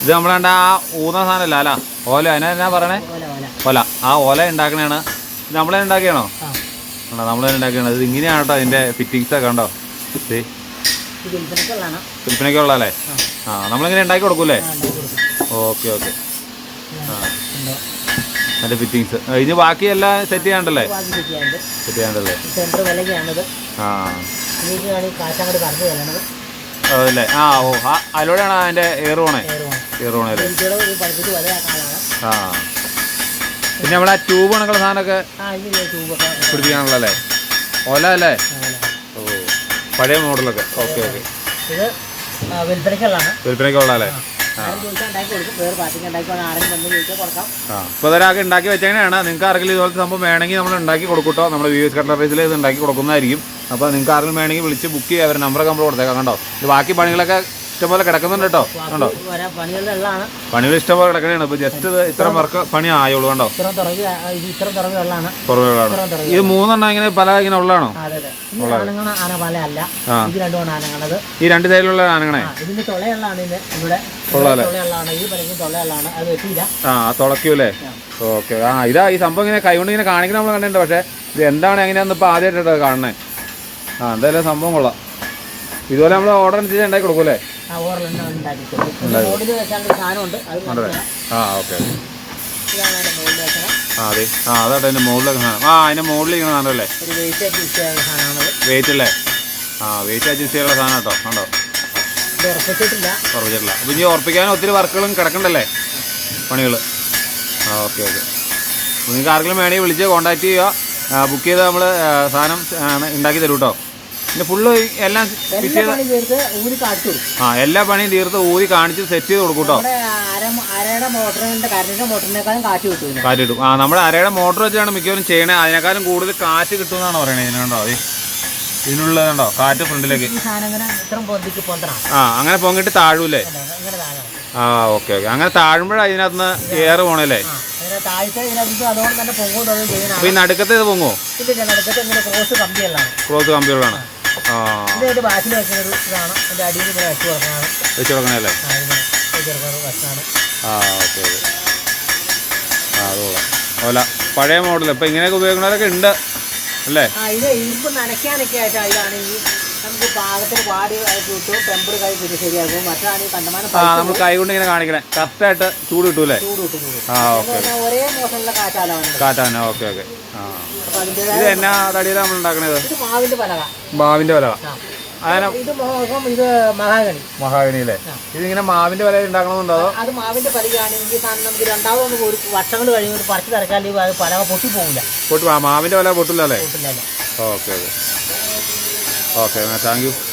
ഇത് നമ്മളാണ്ട് ആ ഊന്ന സാധനമല്ല അല്ല. ഓല അതിനെ എന്നാ പറയണേ? ഓല ആ ഓല ഉണ്ടാക്കണേണ്. ഇത് നമ്മളെ ഉണ്ടാക്കിയാണോ? കണ്ടോ ആണോ നമ്മളെ ഉണ്ടാക്കിയാണ്? ഇത് ഇങ്ങനെയാണ് കേട്ടോ അതിന്റെ ഫിറ്റിങ്സ് ഒക്കെ ഉണ്ടോ വിൽപ്പനയ്ക്ക് ഉള്ളതല്ലേ ആ. നമ്മളിങ്ങനെ ഉണ്ടാക്കി കൊടുക്കൂലേ ആ, ഉണ്ടാക്കി കൊടുക്കും. Okay okay. ആ? അതിന്റെ ഫിറ്റിങ്സ് ഇനി ബാക്കി എല്ലാം സെറ്റ് ചെയ്യാണ്ടല്ലേ സെറ്റ് ചെയ്യാണ്ടല്ലേ ആ. അതല്ലേ? ആ ഓ അതിലൂടെയാണ് അതിന്റെ ഏറുവണേ ഏറുവണേ അല്ലേ? ആ. പിന്നെ നമ്മളെ ട്യൂബ് കണക്കുള്ള സാധനമൊക്കെ പിടിപ്പിക്കാനുള്ളല്ലേ ഓല അല്ലേ? ഓ പഴയ മോഡലൊക്കെ. Okay okay. ഇത് ആ, വിൽപ്പനക്കുള്ളതാണ് വിൽപ്പനയ്ക്ക് ഉള്ളതല്ലേ ആരും ചോദിച്ചാൽ ഉണ്ടാക്കി കൊടുക്കും. വേറെ പാർട്ടിക്ക് ഉണ്ടാക്കി ആരെങ്കിലും വന്ന് ചോദിച്ചാൽ ആ. ഇപ്പോൾ ഒരാൾക്ക് ഉണ്ടാക്കി വെച്ചാണ് നിങ്ങൾക്ക് ആർക്കെങ്കിലും ഇതുപോലത്തെ സംഭവം വേണമെങ്കിൽ നമ്മൾ ഉണ്ടാക്കി കൊടുക്കൂട്ടോ നമ്മുടെ വി എസ് കട്ട്ലറീസിൽ ഇത് ഉണ്ടാക്കി കൊടുക്കുന്നതായിരിക്കും. അപ്പോൾ നിങ്ങൾക്ക് ആരെങ്കിലും വേണമെങ്കിൽ വിളിച്ച് ബുക്ക് ചെയ്യുക അവരുടെ നമ്പറൊക്കെ നമ്മൾ കൊടുത്തേക്കാം. കണ്ടോ? ഇത് ബാക്കി പണികളൊക്കെ ഇഷ്ടംപോലെ കിടക്കുന്നുണ്ട് കേട്ടോ. കണ്ടോ? പണികൾ ഇഷ്ടംപോലെ കിടക്കണേണ്. ഇപ്പോൾ ജസ്റ്റ് ഇത് ഇത്ര വർക്ക് പണി ആയുള്ളൂ കണ്ടോ? ഇത് മൂന്നെണ്ണം ഇങ്ങനെ പല ഇങ്ങനെ ഉള്ളതാണോ? ഈ രണ്ട് സൈഡിലുള്ള ആനങ്ങളെ ആ തുളയ്ക്കൂലേ ഓക്കെ. ആ ഇതാ ഈ സംഭവം ഇങ്ങനെ കൈകൊണ്ട് ഇങ്ങനെ കാണിക്കുന്ന നമ്മൾ കണ്ടിട്ടുണ്ട്. പക്ഷേ ഇത് എന്താണ് എങ്ങനെയാന്ന് ഇപ്പൊ ആദ്യമായിട്ടാണ് കാണണേ ആ എന്തായാലും സംഭവം കൊള്ളാം. ഇതുപോലെ നമ്മൾ ഓർഡർ അനുസരിച്ച് ഉണ്ടാക്കി കൊടുക്കും. ആ ഓക്കെ. ആ അതെ. ആ അതാട്ടെ അതിന്റെ മുകളിലൊക്കെ സാധനം. ആ അതിന്റെ മുകളിൽ സാധനമല്ലേ ഒരു വെയിറ്റ് അല്ലേ? ആ വെയിറ്റ് അഡ്ജസ്റ്റ് ചെയ്യാനുള്ള സാധനം കേട്ടോ. കണ്ടോ? ഉറപ്പിച്ചിട്ടില്ല. ഉറപ്പിച്ചിട്ടില്ല. അപ്പോൾ ഇനി ഉറപ്പിക്കാനും ഒത്തിരി വർക്കുകളും കിടക്കണ്ടല്ലേ? പണികൾ ആ ഓക്കെ ഓക്കെ. നിങ്ങൾക്ക് ആർക്കെങ്കിലും വേണമെങ്കിൽ വിളിച്ച് കോൺടാക്ട് ചെയ്യുക. ബുക്ക് ചെയ്ത് നമ്മൾ സാധനം ഉണ്ടാക്കി തരും കേട്ടോ. പിന്നെ ഫുള്ള് എല്ലാം ഊരി ആ എല്ലാ പണിയും തീർത്ത് ഊതി കാണിച്ച് സെറ്റ് ചെയ്ത് കൊടുക്കും കേട്ടോ കാറ്റ് കിട്ടും കിട്ടും. ആ നമ്മുടെ അരയുടെ മോട്ടർ വെച്ചാണ് മിക്കവാറും ചെയ്യണേ. അതിനേക്കാളും കൂടുതൽ കാറ്റ് കിട്ടുമെന്നാണ് പറയണത് ഇതിനുണ്ടോ അതെ ഇതിനുള്ളതുണ്ടോ കാറ്റ് ഫ്രണ്ടിലേക്ക്. ആ അങ്ങനെ പൊങ്ങിട്ട് താഴൂലേ? ആ ഓക്കെ ഓക്കെ. അങ്ങനെ താഴുമ്പോഴാണ് ഇതിനകത്ത് കയറ് എയർ പോണല്ലേ ഈ നടുക്കത്തെ ഇത് പൊങ്ങോ ക്രോസ് കമ്പികളാണ് ക്രോസ് കമ്പ്യൂട്ടറാണ് ആ ഇത് അതിന്റെ ബാക്കിൽ വെക്കുന്ന ഒരു ഇതാണ്. അടിയിൽ ഇങ്ങനെ വെച്ച് കൊടുക്കുന്നതാണ്. വെച്ച് കൊടുക്കണല്ലേ ആ ഓക്കെ കൊള്ളാം പഴയ മോഡൽ ഇപ്പം ഇങ്ങനെയൊക്കെ ഉപയോഗിക്കണവരൊക്കെ ഉണ്ട്. അല്ലേ? ഇത് നനയ്ക്കാനൊക്കെ ആയിട്ട് ഇതാണ് ഈ നമുക്ക് പാകത്തിന് ആയിട്ട് കിട്ടും ടെമ്പർ കൈ കിട്ടും ശരിയാക്കും മറ്റാണ് ഈ കണ്ടമാനം ആ നമ്മൾ കൈ കൊണ്ട് ഇങ്ങനെ കാണിക്കണേ. കറക്റ്റായിട്ട് ചൂട് കിട്ടൂലേ ചൂട് കിട്ടും ആ ഓക്കെ ഒരേ മോശമുള്ള കാറ്റാലാണ് കാറ്റാണ്. Okay okay. ആ. ഇത് എന്നാ തടിയിലാണ് നമ്മൾ ഉണ്ടാക്കണത്? ഇത് മാവിന്റെ പലക ആ. അതിനെ ഇത് മോഹം ഇത് മഹാഗണി. മഹാഗണിയിലെ ഇതിങ്ങനെ മാവിന്റെ വില ഉണ്ടാക്കണമെന്നുണ്ടോ അത്? മാവിന്റെ സാധനം നമുക്ക് രണ്ടാമത് ഒരു വർഷങ്ങൾ കഴിയുമ്പോൾ പറിച്ചു തിരക്കാൻ അത് പലക പൊട്ടു ആ മാവിന്റെ വില പൊട്ടില്ല അല്ലേ? പൊട്ടില്ലല്ലോ okay okay. Okay, man. Thank you.